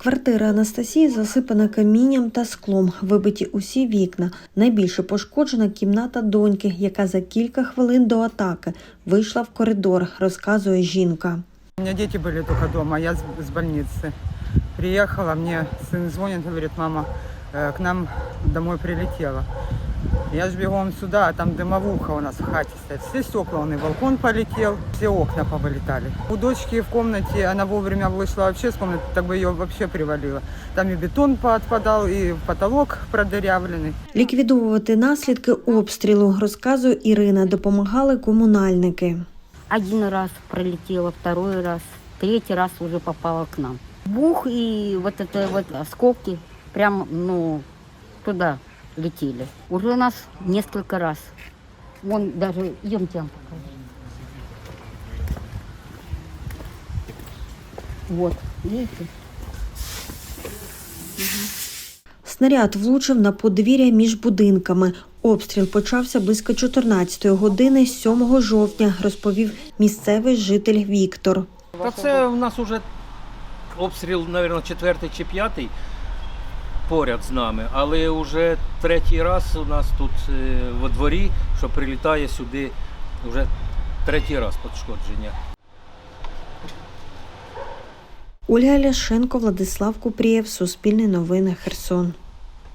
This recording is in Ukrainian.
Квартира Анастасії засипана камінням та склом, вибиті усі вікна. Найбільше пошкоджена кімната доньки, яка за кілька хвилин до атаки вийшла в коридор, розказує жінка. У меня дети были только дома, я с, с больницы. Приехала, мне сын звонит, говорит, мама, э, к нам домой прилетела. Я ж бегом сюда, а там дымовуха у нас в хате стоит. Все стекла, он и балкон полетел, все окна повылетали. У дочки в комнате, она вовремя вышла вообще с комнаты, так бы ее вообще привалило. Там и бетон поотпадал, и потолок продырявленный. Ліквідовувати наслідки обстрілу, розказує Ірина, допомагали комунальники. Один раз пролетела, второй раз, третий раз уже попала к нам. Бух и вот это вот осколки прям, ну, туда летели. Уже у нас несколько раз. Вон даже, идемте я вам покажу. Вот, видите? Снаряд влучив на подвір'я між будинками. Обстріл почався близько 14 години 7 жовтня, розповів місцевий житель Віктор. Та це у нас уже обстріл, мабуть, четвертий чи п'ятий поряд з нами, але вже третій раз у нас тут е, во дворі, що прилітає сюди вже третій раз пошкодження. Ольга Ляшенко, Владислав Купрієв, Суспільне новини, Херсон.